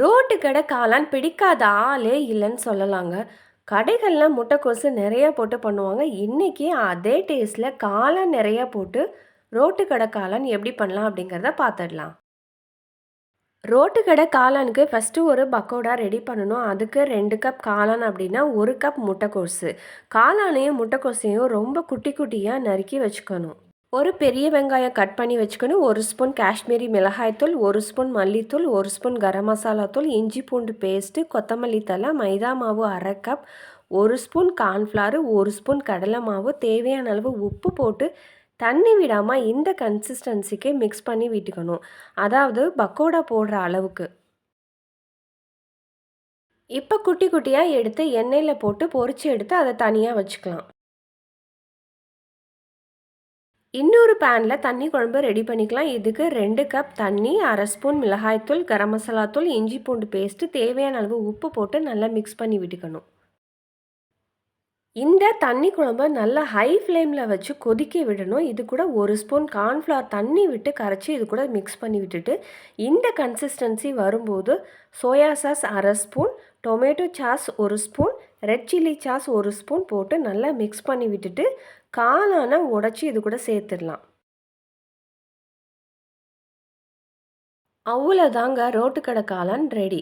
Road கடை காளான் பிடிக்காத ஆளே இல்லைன்னு சொல்லலாங்க. கடைகளில் முட்டைக்கோசு நிறையா போட்டு பண்ணுவாங்க. இன்றைக்கி அதே டேஸ்ட்டில் காளான் நிறையா போட்டு ரோட்டு கடை காளான் எப்படி பண்ணலாம் அப்படிங்கிறத பார்த்துடலாம். ரோட்டு கடை காளானுக்கு ஃபஸ்ட்டு ஒரு பக்கோடா ரெடி பண்ணணும். அதுக்கு ரெண்டு கப் காளான் அப்படின்னா ஒரு கப் முட்டைக்கோசு. காளானையும் முட்டைக்கோசையும் ரொம்ப குட்டி குட்டியாக நறுக்கி வச்சுக்கணும். ஒரு பெரிய வெங்காயம் கட் பண்ணி வச்சுக்கணும். ஒரு ஸ்பூன் காஷ்மீரி மிளகாய்த்தூள் ஒரு ஸ்பூன் மல்லித்தூள் ஒரு ஸ்பூன் கரம் மசாலா தூள் இஞ்சி பூண்டு பேஸ்ட்டு கொத்தமல்லி தலை மைதா மாவு அரை கப் ஒரு ஸ்பூன் கார்ன்ஃப்ளாரு ஒரு ஸ்பூன் கடலை மாவு தேவையான அளவு உப்பு போட்டு தண்ணி விடாமல் இந்த கன்சிஸ்டன்சிக்கு மிக்ஸ் பண்ணி விட்டுக்கணும். அதாவது பக்கோடா போடுற அளவுக்கு. இப்போ குட்டி குட்டியாக எடுத்து எண்ணெயில் போட்டு பொறிச்சு எடுத்து அதை தனியாக வச்சுக்கலாம். இன்னொரு பேனில் தண்ணி குழம்பு ரெடி பண்ணிக்கலாம். இதுக்கு ரெண்டு கப் தண்ணி அரை ஸ்பூன் மிளகாய்த்தூள் கரம் மசாலா தூள் இஞ்சி பூண்டு பேஸ்ட்டு தேவையான அளவு உப்பு போட்டு நல்லா மிக்ஸ் பண்ணி விட்டுக்கணும். இந்த தண்ணி குழம்ப நல்லா ஹை ஃப்ளேமில் வச்சு கொதிக்க விடணும். இது கூட ஒரு ஸ்பூன் கார்ன்ஃப்ளவர் தண்ணி விட்டு கரைச்சி இது கூட மிக்ஸ் பண்ணி விட்டுட்டு இந்த கன்சிஸ்டன்சி வரும்போது சோயா சாஸ் அரை ஸ்பூன் டொமேட்டோ சாஸ் ஒரு ஸ்பூன் ரெட் சில்லி சாஸ் ஒரு ஸ்பூன் போட்டு நல்லா மிக்ஸ் பண்ணி விட்டுட்டு காலான உடச்சி இது கூட சேர்த்துடலாம். அவ்வளோதாங்க ரோட்டு கடை காளான் ரெடி